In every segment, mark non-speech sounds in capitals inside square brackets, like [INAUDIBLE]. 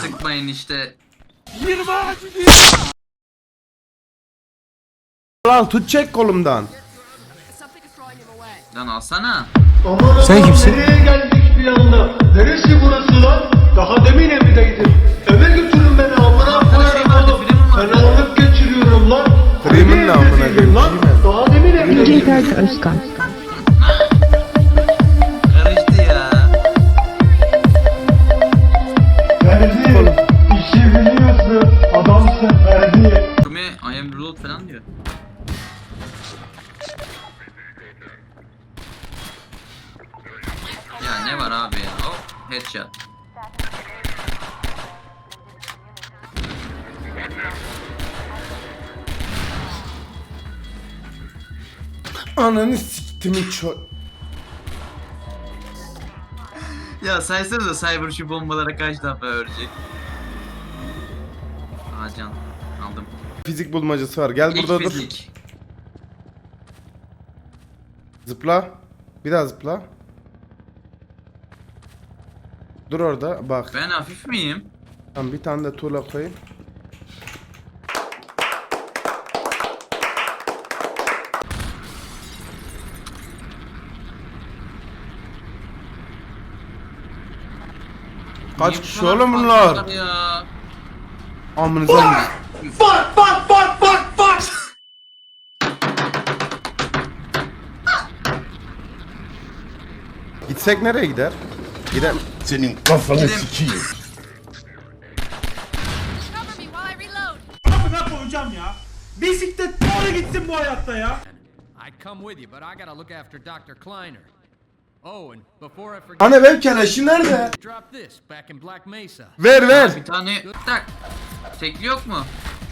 Sıkmayın işte. Lan tut çek kolumdan. Lan alsana. Aman Sen aman, kimsin? Nereye geldik bir anda? Neresi burası lan? Daha demin evdeydim. Eve götürün beni amına koyarım vardı, oğlum. vardı. Fenalık geçiriyorum lan. Filmin Yeni ne amına evdeydim koyayım, lan. Daha demin evdeydim. Özkan. Kumi I am reload falan diyor. Ya ne var abi ya? Hop headshot. Ananı siktimi ço... Ya saysanıza Cyber şu bombalara kaç defa örecek. Aa can. Aldım. Fizik bulmacası var. Gel İlk burada dur. fizik. Zıpla. Bir daha zıpla. Dur orada bak. Ben hafif miyim? Tamam bir tane de tuğla koyayım. Kaç Niye bu kişi kadar oğlum fazla bunlar? var Ya. Amınıza Gitsek nereye gider? Gider. Senin kafanı sikeyim. Cover me while I reload. Amına koyacağım ya. Bisiklet doğru gitsin bu hayatta ya. I'd come with you, but I gotta look after Dr. Kleiner. Oh, and before I forget, Anne benim keleşim nerede? drop this back in Black Mesa. Ver ver. Bir tane tak. Tekli yok mu?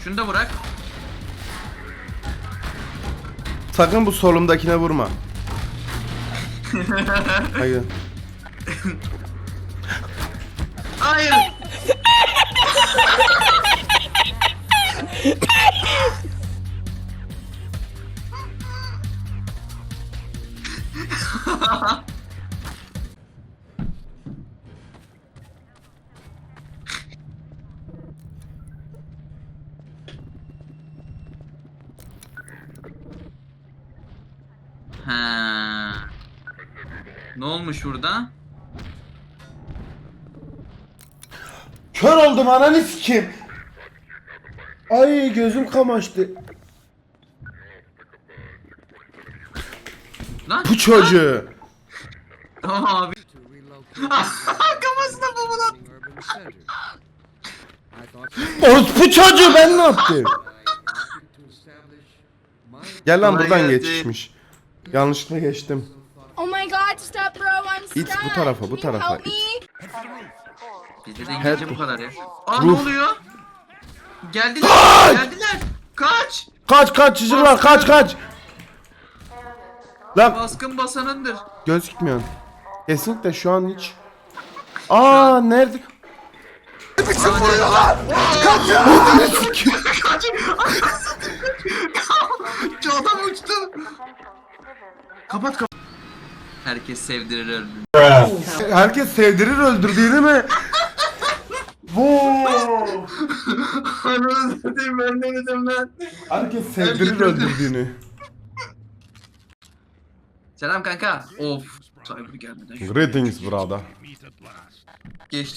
Şunu da bırak. Sakın bu solumdakine vurma. [LAUGHS] Hayır. Hayır. [LAUGHS] Ha. Ne olmuş burada? Kör oldum ananı sikeyim. Ay gözüm kamaştı. Lan. Bu çocuğu. Tamam abi. [LAUGHS] Kafasına bu lan. Orospu çocuğu ben ne yaptım? [LAUGHS] Gel lan buradan gelsin. geçmiş. Yanlışlıkla geçtim. Oh my god, stop bro, I'm stuck. İt bu tarafa, bu tarafa, help me? Bizde de İngilizce bu kadar ya. Aa ne Ruh. oluyor? Geldiler. Geldiler. Kaç. Kaç kaç çocuklar kaç kaç. Lan Baskın basanındır. gözükmüyor. Kesinlikle şu an hiç. Aa nerede? Şu adam uçtu. Kapat kapat. Herkes sevdirir öldü. Herkes sevdirir öldür değil mi? Wow. [LAUGHS] Ananı satayım ben ne dedim lan. Herkes sevdirir öldürdüğünü. Selam kanka. Of. Cyber gelmeden. Greetings brother. Geçtik